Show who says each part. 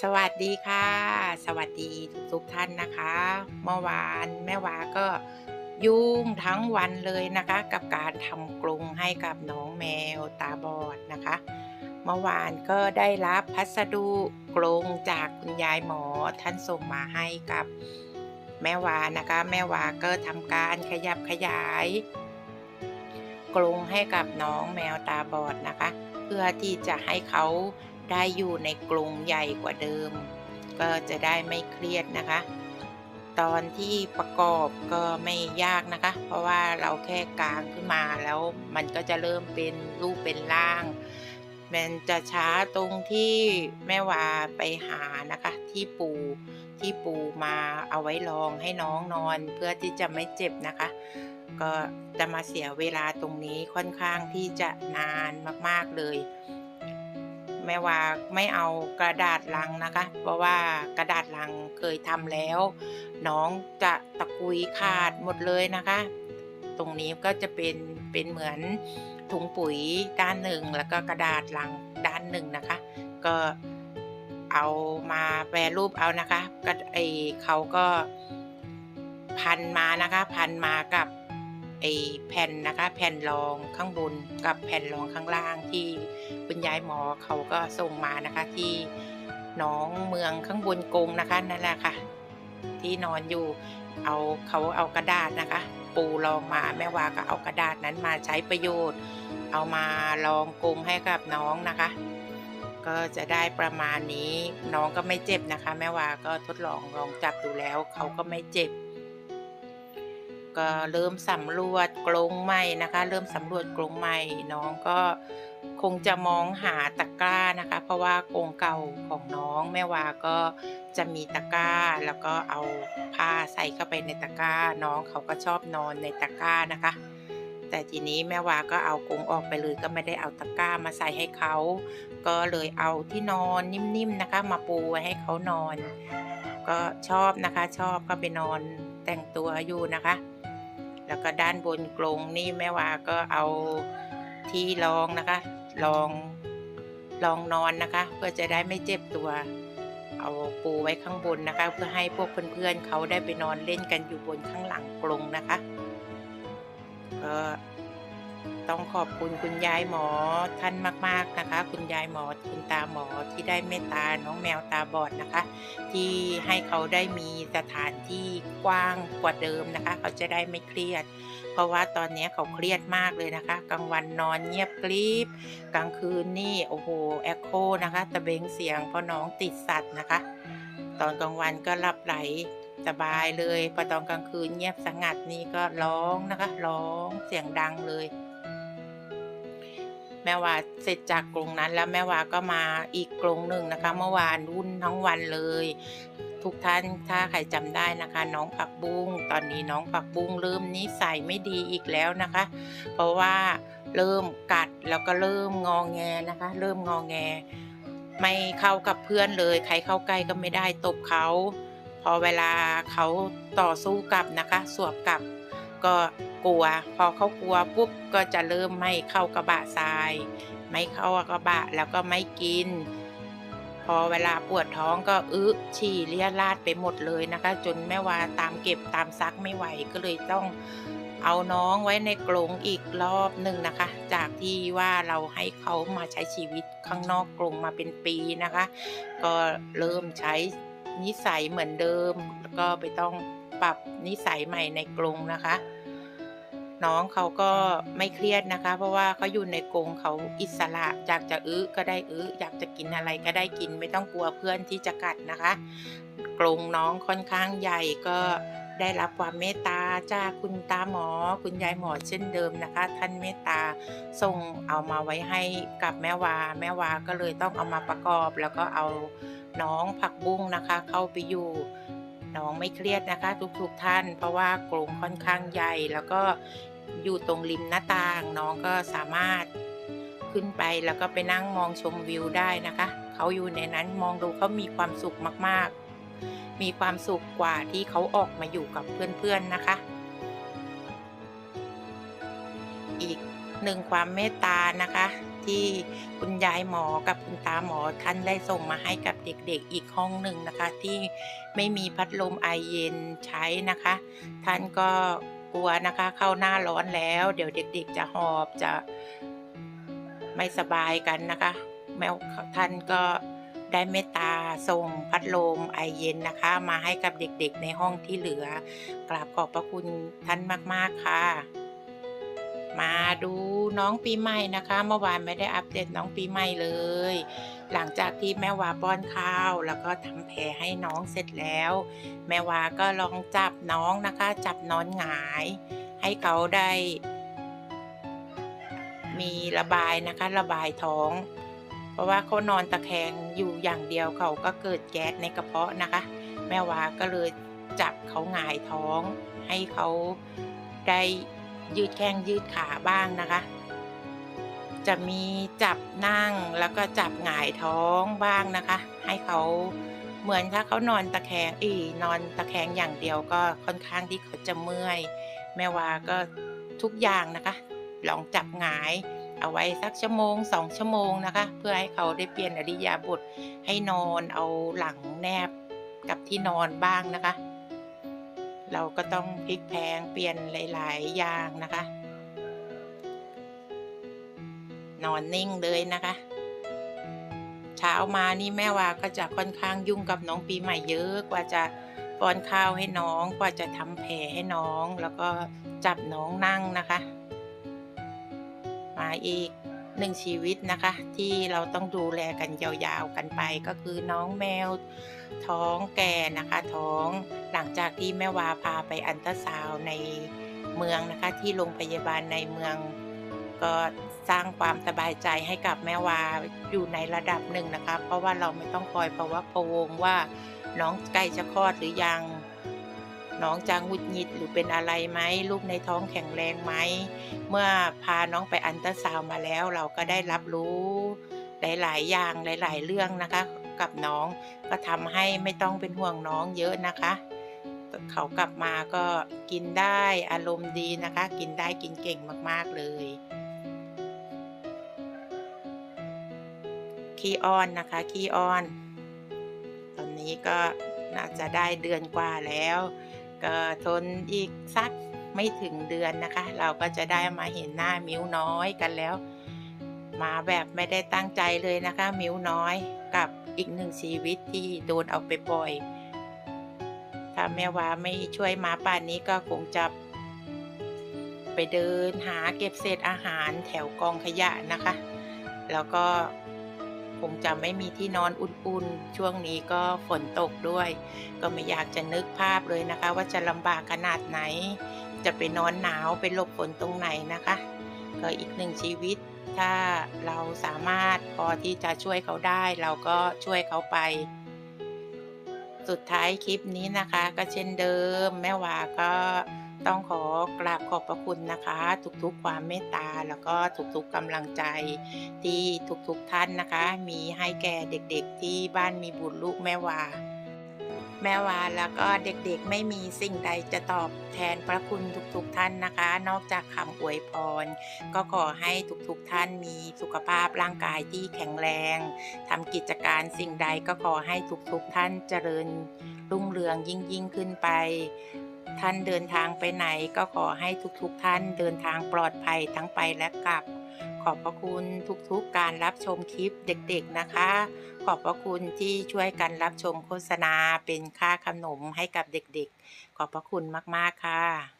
Speaker 1: สวัสดีค่ะ สวัสดีทุกท่านนะคะ เมื่อวานแม่วาก็ยุ่งทั้งวันเลยนะคะ กับการทำกรงให้กับน้องแมวตาบอดนะคะ เมื่อวานก็ได้รับพัสดุกรงจากคุณยายหมอท่านส่งมาให้กับแม่วานะคะ แม่วาก็ทำการขยับขยาย กรงให้กับน้องแมวตาบอดนะคะ เพื่อที่จะให้เขา ได้อยู่ในกรงใหญ่กว่าเดิม ก็จะได้ไม่เครียดนะคะ ตอนที่ประกอบก็ไม่ยากนะคะ เพราะว่าเราแค่กางขึ้นมาแล้วมันก็จะเริ่มเป็นรูปเป็นร่าง มันจะช้าตรงที่แม่วาไปหานะคะ ที่ปูที่ปูมาเอาไว้รองให้น้องนอนเพื่อที่จะไม่เจ็บนะคะ ก็จะมาเสียเวลาตรงนี้ค่อนข้างที่จะนานมากๆเลย แม่ว่าไม่เอากระดาษลังนะคะ เพราะว่ากระดาษลังเคยทำแล้ว น้องจะตะกุยขาดหมดเลยนะคะ ตรงนี้ก็จะเป็นเป็นเหมือนถุงปุ๋ยด้านหนึ่งแล้วก็กระดาษลังด้านหนึ่งนะคะ ก็เอามาแปรรูปเอานะคะก็ไอเขาก็พันมานะคะ พันมากับ ไอแผ่นนะคะ แผ่นรองข้างบนกับแผ่นรองข้างล่างที่คุณยายหมอเขาก็ส่งมานะคะที่น้องเมืองข้างบนกรงนะคะนั่นแหละค่ะ ที่นอนอยู่เอาเขาเอากระดาษนะคะ ปูรองมาแม่วาก็เอากระดาษนั้นมาใช้ประโยชน์ เอามาลองกรงให้กับน้องนะคะ ก็จะได้ประมาณนี้น้องก็ไม่เจ็บนะคะ แม่วาก็ทดลองลองจับดูแล้วเขาก็ไม่เจ็บ ก็เริ่มสำรวจกรงใหม่นะคะ เริ่มสำรวจกรงใหม่ น้องก็คงจะมองหาตะกร้านะคะ เพราะว่ากรงเก่าของน้องแม่วาก็จะมีตะกร้า แล้วก็เอาผ้าใส่เข้าไปในตะกร้า น้องเขาก็ชอบนอนในตะกร้านะคะ แต่ทีนี้แม่วาก็เอากรงออกไปเลยก็ไม่ได้เอาตะกร้ามาใส่ให้เขา ก็เลยเอาที่นอนนิ่มๆนะคะ มาปูไว้ให้เขานอน ก็ชอบนะคะชอบก็ไปนอนแต่งตัวอยู่นะคะ แล้วก็ด้านบนกรงนี่แม่วาก็เอาที่รองนะคะรองรองนอนนะคะ เพื่อจะได้ไม่เจ็บตัว เอาปูไว้ข้างบนนะคะ เพื่อให้พวกเพื่อนๆเขาได้ไปนอนเล่นกันอยู่บนข้างหลังกรงนะคะก็ ต้องขอบคุณคุณยายหมอท่านมาก ๆนะคะ คุณยายหมอคุณตาหมอที่ได้เมตตาน้องแมวตาบอดนะคะ ที่ให้เขาได้มีสถานที่กว้างกว่าเดิมนะคะ เขาจะได้ไม่เครียด เพราะว่าตอนนี้เขาเครียดมากเลยนะคะ กลางวันนอนเงียบกริบกลางคืนนี่โอ้โหแอคโคนะคะตะเบงเสียงเพราะน้องติดสัตว์นะคะ ตอนกลางวันก็หลับไหลสบายเลยพอตอนกลางคืนเงียบสงัดนี่ก็ร้องนะคะ ร้องเสียงดังเลย แม่วาเสร็จจากกรงนั้นแล้วแม่วาก็มาอีกกรงหนึ่งนะคะ เมื่อวานรุ่นทั้งวันเลย ทุกท่านถ้าใครจำได้นะคะ น้องผักบุ้งตอนนี้น้องผักบุ้งเริ่มนิสัยไม่ดีอีกแล้วนะคะ เพราะว่าเริ่มกัดแล้วก็เริ่มงองแงนะคะ เริ่มงองแง ไม่เข้ากับเพื่อนเลย ใครเข้าใกล้ก็ไม่ได้ตบเขาพอเวลาเขาต่อสู้กลับนะคะ สวบกลับ ก็กลัว พอเขากลัวปุ๊บก็จะเริ่มไม่เข้ากระบะทราย ไม่เข้ากระบะแล้วก็ไม่กิน พอเวลาปวดท้องก็อึฉี่เลียราดไปหมดเลยนะคะ จนแม่วาตามเก็บตามซักไม่ไหวก็เลยต้องเอาน้องไว้ในกรงอีกรอบหนึ่งนะคะ จากที่ว่าเราให้เขามาใช้ชีวิตข้างนอกกรงมาเป็นปีนะคะ ก็เริ่มใช้นิสัยเหมือนเดิม แล้วก็ไปต้องปรับนิสัยใหม่ในกรงนะคะ น้องเขาก็ไม่เครียดนะคะ เพราะว่าเขาอยู่ในกรงเขาอิสระอยากจะอื้อก็ได้อื้ออยากจะกินอะไรก็ได้กินไม่ต้องกลัวเพื่อนที่จะกัดนะคะ กรงน้องค่อนข้างใหญ่ก็ได้รับความเมตตาจากคุณตาหมอ คุณยายหมอเช่นเดิมนะคะ ท่านเมตตาส่งเอามาไว้ให้กับแม่วา แม่วาก็เลยต้องเอามาประกอบ แล้วก็เอาน้องผักบุ้งนะคะ เข้าไปอยู่น้องไม่เครียดนะคะ ทุกๆทท่าน เพราะว่ากรงค่อนข้างใหญ่แล้วก็ อยู่ตรงริมหน้าต่างน้องก็สามารถขึ้นไปแล้วก็ไปนั่งมองชมวิวได้นะคะ เขาอยู่ในนั้นมองดูเขามีความสุขมากๆ มีความสุขกว่าที่เขาออกมาอยู่กับเพื่อนๆนะคะ อีกหนึ่งความเมตตานะคะ ที่คุณยายหมอกับคุณตาหมอท่านได้ส่งมาให้กับเด็กๆอีกห้องหนึ่งนะคะ ที่ไม่มีพัดลมไอเย็นใช้นะคะ ท่านก็ กลัวนะคะ เข้าหน้าร้อนแล้ว เดี๋ยวเด็ก ๆ จะหอบจะไม่สบายกันนะคะ แมวท่านก็ได้เมตตาส่งพัดลมไอเย็นนะคะ มาให้กับเด็กๆในห้องที่เหลือกราบขอบพระคุณท่านมากๆค่ะ มาดูน้องปีใหม่นะคะ เมื่อวานไม่ได้อัปเดตน้องปีใหม่เลย หลังจากที่แม่วาป้อนข้าว แล้วก็ทำแผลให้น้องเสร็จแล้ว แม่วาก็ลองจับน้องนะคะ จับนอนหงาย ให้เขาได้ มีระบายนะคะ ระบายท้อง เพราะว่าเขานอนตะแคงอยู่อย่างเดียวเขาก็เกิดแก๊สในกระเพาะนะคะ แม่วาก็เลยจับเขาหงายท้อง ให้เขาได้ยืดแข้งยืดขาบ้างนะคะ จะมีจับนั่งแล้วก็จับหงายท้องบ้างนะคะ ให้เขาเหมือนถ้าเขานอนตะแคงอีนอนตะแคงอย่างเดียวก็ค่อนข้างที่เขาจะเมื่อย แม่วาก็ทุกอย่างนะคะ ลองจับหงาย เอาไว้สักชั่วโมงสองชั่วโมงนะคะ เพื่อให้เขาได้เปลี่ยนอริยาบถให้นอนเอาหลังแนบกับที่นอนบ้างนะคะ เราก็ต้องพลิกแพลงเปลี่ยนหลาย ๆ อย่างนะคะ นอนนิ่งเลยนะคะ เช้ามานี่แม่วาก็จะค่อนข้างยุ่งกับน้องปีใหม่เยอะกว่าจะป้อนข้าวให้น้องกว่าจะทำแผลให้น้องแล้วก็จับน้องนั่งนะคะ มาอีกหนึ่งชีวิตนะคะ ที่เราต้องดูแลกันยาวๆกันไปก็คือน้องแมวท้องแก่นะคะ ท้องหลังจากที่แม่วาพาไปอันตราซาวในเมืองนะคะ ที่โรงพยาบาลในเมือง ก็สร้างความสบายใจให้กับแม่วาอยู่ในระดับหนึ่งนะคะ เพราะว่าเราไม่ต้องคอยประวักพะวงว่าน้องใกล้จะคลอดหรือยัง น้องจะหงุดหงิดหรือเป็นอะไรไหมลูกในท้องแข็งแรงไหม เมื่อพาน้องไปอันตราซาวมาแล้วเราก็ได้รับรู้หลาย ๆ อย่างหลาย ๆ เรื่องนะคะ กับน้องก็ทำให้ไม่ต้องเป็นห่วงน้องเยอะนะคะเขากลับมาก็กินได้อารมณ์ดีนะคะ กินได้กินเก่งมาก ๆ เลย ขี้อ้อนนะคะ ขี้อ้อน ตอนนี้ก็น่าจะได้เดือนกว่าแล้ว ก็ทนอีกสักไม่ถึงเดือนนะคะ เราก็จะได้มาเห็นหน้ามิ้วน้อยกันแล้ว มาแบบไม่ได้ตั้งใจเลยนะคะ มิ้วน้อยกับอีกหนึ่งชีวิตที่โดนเอาไปปล่อย ถ้าแม่ว่าไม่ช่วยมาป่านนี้ก็คงจะไปเดินหาเก็บเศษอาหารแถวกองขยะนะคะ แล้วก็ งจะไม่มีที่นอนอุ่นๆ ช่วงนี้ก็ฝนตกด้วย ก็ไม่อยากจะนึกภาพเลยนะคะ ว่าจะลำบากขนาดไหน จะไปนอนหนาวไปหลบฝนตรงไหนนะคะ ก็อีกหนึ่งชีวิต ถ้าเราสามารถพอที่จะช่วยเขาได้ เราก็ช่วยเขาไป สุดท้ายคลิปนี้นะคะ ก็เช่นเดิม แม่วาก็ ต้องขอกราบขอบพระคุณนะคะ ทุกๆความเมตตาแล้วก็ทุกๆกำลังใจที่ทุกๆท่านนะคะ มีให้แก่เด็กๆที่บ้านมีบุญลูกแม่วาแม่วาแล้วก็เด็กๆไม่มีสิ่งใดจะตอบแทนพระคุณทุกๆท่านนะคะ นอกจากคำอวยพร ก็ขอให้ทุกๆท่านมีสุขภาพร่างกายที่แข็งแรงทำกิจการสิ่งใดก็ขอให้ทุกๆท่านเจริญรุ่งเรืองยิ่งยิ่งขึ้นไป ท่านเดินทางไปไหนก็ขอให้ทุกๆท่านเดินทางปลอดภัยทั้งไปและกลับ ขอบพระคุณทุกๆการรับชมคลิปเด็กๆนะคะ ขอบพระคุณที่ช่วยกันรับชมโฆษณาเป็นค่าขนมให้กับเด็กๆ ขอบพระคุณมากๆค่ะ